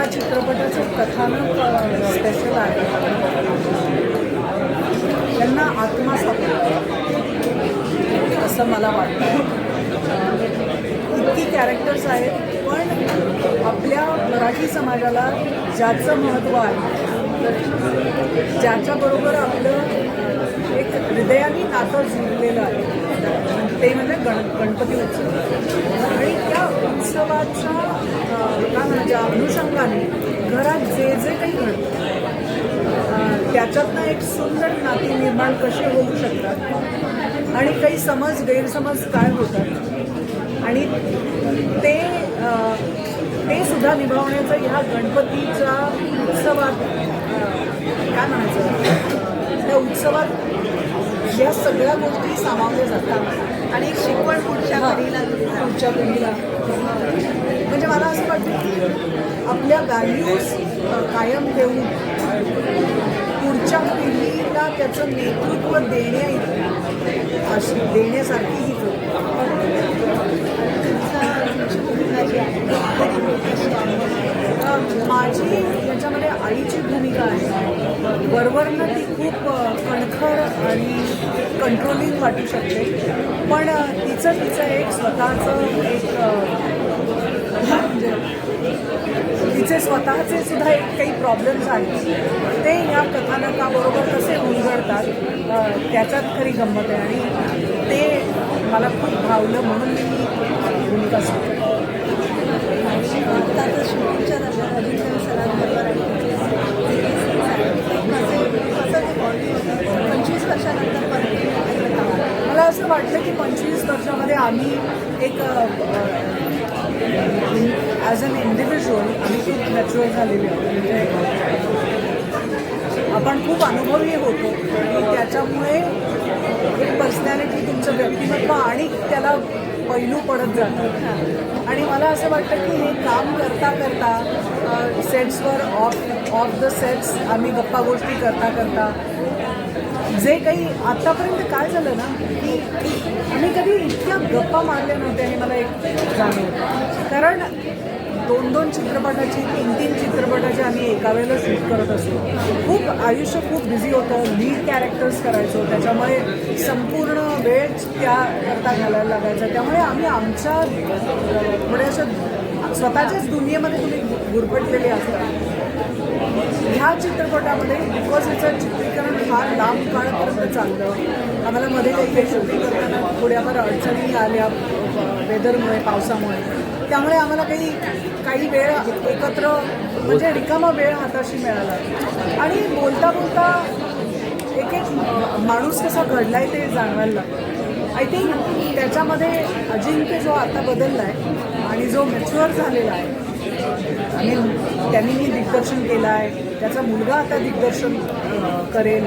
या चित्रपटाचं कथानक स्पेशल आहे. त्यांना आत्मा सापडतो असं मला वाटतं. इतकी कॅरेक्टर्स आहेत पण आपल्या मराठी समाजाला ज्याचं महत्त्व आहे ज्याच्याबरोबर आपलं एक हृदयाने नातं जुळलेलं आहे ते म्हणजे गण गणपती उत्सव. आणि त्या उत्सवाच्या काय म्हणायच्या अनुषंगाने घरात जे जे काही घडतं त्याच्यातनं एक सुंदर नाती निर्माण कशी होऊ शकतात? आणि काही समज गैरसमज काय होतात? आणि ते ते सुद्धा निभावण्याचा ह्या गणपतीच्या उत्सवात काय म्हणायचं? त्या उत्सवात या सगळ्या गोष्टी सामावल्या जातात. आणि एक शिकवण पुढच्या पिढीला. पुढच्या पिढीला. म्हणजे मला असं वाटतं की आपल्या व्हॅल्यूज कायम ठेवून पुढच्या पिढीला त्याचं नेतृत्व देण्या अशी देण्यासारखी ही भूमिका माझी याच्यामध्ये आईची भूमिका आहे. बरोबरनं ती खूप कणखर आणि कंट्रोलिंग वाटू शकते. पण तिचं तिचं एक स्वतःचं एक तिचे स्वतःचे सुद्धा एक काही प्रॉब्लेम्स आहेत ते या कथानकाबरोबर कसे उलगडतात त्याच्यात खरी गंमत आहे आणि ते मला खूप भावलं म्हणून मी ही भूमिका स्वीकारली आता तर शूटिंगच्या दरम्यान अजिंक्य सरांबरोबर आणि तुमचे scenes आहेत. कसं कसं ते bonding होतं? पंचवीस वर्षानंतर परत. मला असं वाटलं की पंचवीस वर्षामध्ये आम्ही एक ॲज अन इंडिव्हिज्युअल आम्ही खूप मॅच्युअर झालेले आहोत. म्हणजे आपण खूप अनुभवी होतो. आणि त्याच्यामुळे एक पर्सनॅलिटी तुमचं व्यक्तिमत्व आणि त्याला पैलू पडत जातं. आणि मला असं वाटतं की हे काम करता करता सेट्सवर ऑफ ऑफ द सेट्स आम्ही गप्पा गोष्टी करता करता जे काही आत्तापर्यंत काय झालं ना की आम्ही कधी इतक्या गप्पा मारल्या नव्हत्या हे मला एक जाणवलं. कारण दोन दोन चित्रपटाची तीन तीन चित्रपटाचे आम्ही एका वेळेला शूट करत असतो. खूप आयुष्य खूप बिझी होतं लीड कॅरेक्टर्स करायचो त्याच्यामुळे संपूर्ण वेळ त्या करता घालायला लागायचा. त्यामुळे आम्ही आमच्या म्हणजे थोड्याशा स्वतःच्याच दुनियेमध्ये तुम्ही गुरफटलेले असता ह्या चित्रपटामध्ये बिकॉज याचं चित्रीकरण फार लांब काळापर्यंत चाललं आम्हाला मध्ये काही काही शूटिंग करताना थोड्याफार अडचणी आल्या. वेदरमुळे पावसामुळे. त्यामुळे आम्हाला काही काही वेळ एकत्र म्हणजे रिकामा वेळ हाताशी मिळाला. आणि बोलता बोलता एक एक माणूस कसा घडलाय ते जाणवायला लागतं आय थिंक त्याच्यामध्ये अजिंक्य जो आता बदलला आहे आणि जो मॅच्युअर झालेला आहे आणि त्यांनी मी दिग्दर्शन केलं आहे त्याचा मुलगा आता दिग्दर्शन करेल.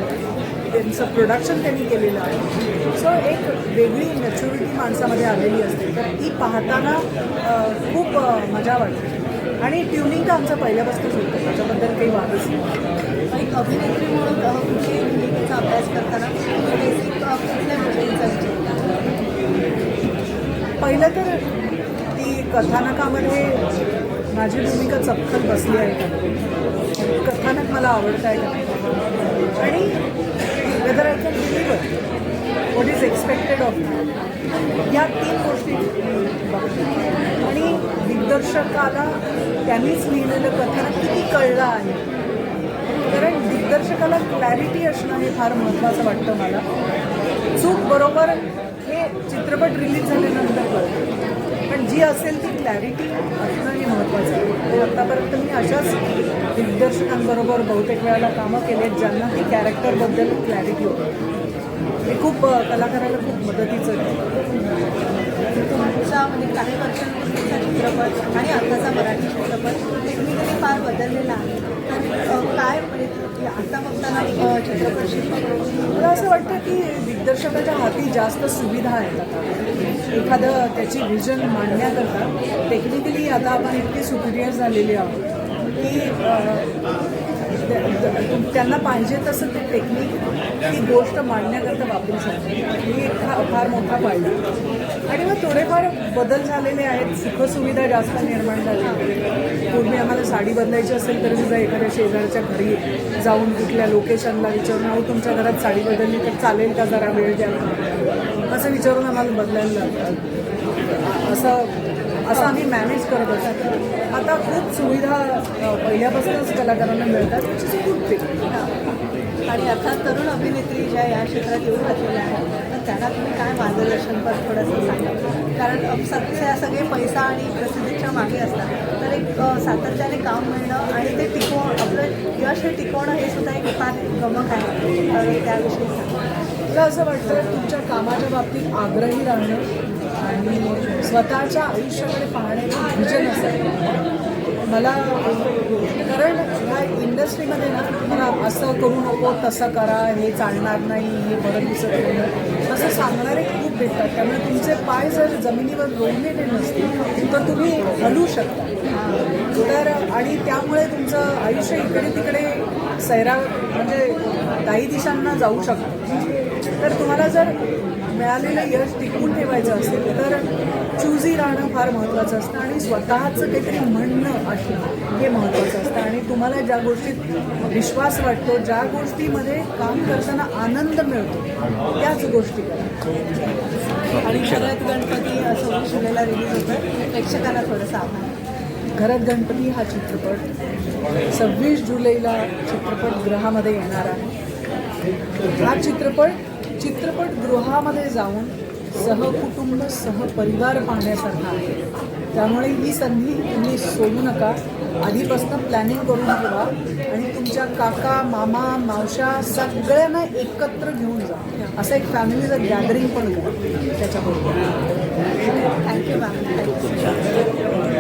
त्यांचं प्रोडक्शन त्यांनी केलेलं आहे. सो एक वेगळी मॅच्युरिटी माणसामध्ये आलेली असते. तर ती पाहताना खूप मजा वाटते. आणि ट्युनिंग तर आमचं पहिल्यापासूनच होतं. त्याच्याबद्दल काही वादच नाही. आणि अभिनेत्री म्हणून अ, भूमिकेचा अभ्यास करताना बेसिक कुठल्या गोष्टींचा विचार पहिलं तर ती कथानकामध्ये माझी भूमिका चपखल बसली आहे. का कथानक मला आवडतं आहे का आणि whether I can deliver what is expected of या तीन गोष्टी आणि दिग्दर्शकाला त्यांनीच लिहिलेलं कथानक किती कळलं आहे. कारण दिग्दर्शकाला क्लॅरिटी असणं हे फार महत्त्वाचं वाटतं मला. चूक बरोबर हे चित्रपट रिलीज झाल्यानंतर कळतं पण जी असेल ती क्लॅरिटी असणं हे महत्त्वाचं आहे. आणि आत्तापर्यंत मी अशाच दिग्दर्शकांबरोबर बहुतेक वेळेला कामं केलेत ज्यांना ती कॅरेक्टरबद्दल क्लॅरिटी होती. हे खूप कलाकाराला खूप मदतीचं आहे तुमचा म्हणजे काही वर्षांपूर्वीचा चित्रपट आणि आताचा मराठी चित्रपट टेक्निकली फार बदललेला आहे. तर बघताना चित्रपट शिल्प मला असं वाटतं की दिग्दर्शकाच्या हाती जास्त सुविधा आहेत आता. एखादं त्याची व्हिजन मांडण्याकरता टेक्निकली आता आपण इतके सुपिरियर झालेले आहोत की त्यांना पाहिजे तसं ते टेक्निक ती गोष्ट मांडण्याकरता वापरू शकतो ही एक फार मोठा फायदा आणि मग थोडेफार बदल झालेले आहेत. सुखसुविधा जास्त निर्माण झाल्या साडी बदलायची असेल तर सुद्धा एखाद्या शेजारच्या घरी जाऊन कुठल्या लोकेशनला विचारून अहो तुमच्या घरात साडी बदलली तर चालेल का? जरा वेळ द्या. असं विचारून आम्हाला बदलायला लागतात असं असं आम्ही मॅनेज करत असतो. आता खूप सुविधा पहिल्यापासूनच कलाकारांना मिळतात खूप आणि अर्थात तरुण अभिनेत्री ज्या या क्षेत्रात येऊ घातलेल्या आहेत त्यांना तुम्ही काय मार्गदर्शन पर थोडंसं सांगा. कारण सध्या सगळे पैसा आणि प्रसिद्धीच्या मागे असतात. तर एक सातत्याने काम मिळणं आणि ते टिकवणं आपलं यश हे टिकवणं हे सुद्धा एक फार गमक आहे. त्याविषयी. मला असं वाटतं तुमच्या कामाच्या बाबतीत आग्रही राहणं आणि स्वतःच्या आयुष्याकडे पाहण्याचं विजन असेल मला कारण ह्या इंडस्ट्रीमध्ये ना मला असं करू नको तसं करा हे चालणार नाही हे बरं दिसत नाही असं सांगणारे खूप भेटतात. त्यामुळे तुमचे पाय जर जमिनीवर रोवलेले नसतील तर तुम्ही हलू शकता. तर आणि त्यामुळे तुमचं आयुष्य इकडे तिकडे सैरा म्हणजे काही दिशांना जाऊ शकतं. तर तुम्हाला जर मिळालेलं यश टिकवून ठेवायचं असेल तर चुजी राहणं फार महत्त्वाचं असतं आणि स्वतःचं काहीतरी म्हणणं असणं हे महत्त्वाचं असतं. आणि तुम्हाला ज्या गोष्टीत विश्वास वाटतो ज्या गोष्टीमध्ये काम करताना आनंद मिळतो त्याच गोष्टी करा. आणि शरद गणपती सव्वीस जुलैला रिलीज होतं प्रेक्षकांना थोडंसं आव्हान घरात गणपती हा चित्रपट सव्वीस जुलैला चित्रपटगृहामध्ये येणार आहे. हा चित्रपट चित्रपटगृहामध्ये जाऊन सहकुटुंब सहपरिवार पाहण्यासारखा आहे. त्यामुळे ही संधी तुम्ही सोडू नका. आधीपासून प्लॅनिंग करून ठेवा आणि तुमच्या काका मामा मावशा सगळ्यांना एकत्र घेऊन जा. असं एक फॅमिलीचं गॅदरिंग पण करा. त्याच्याबरोबर. Thank you ma'am thank you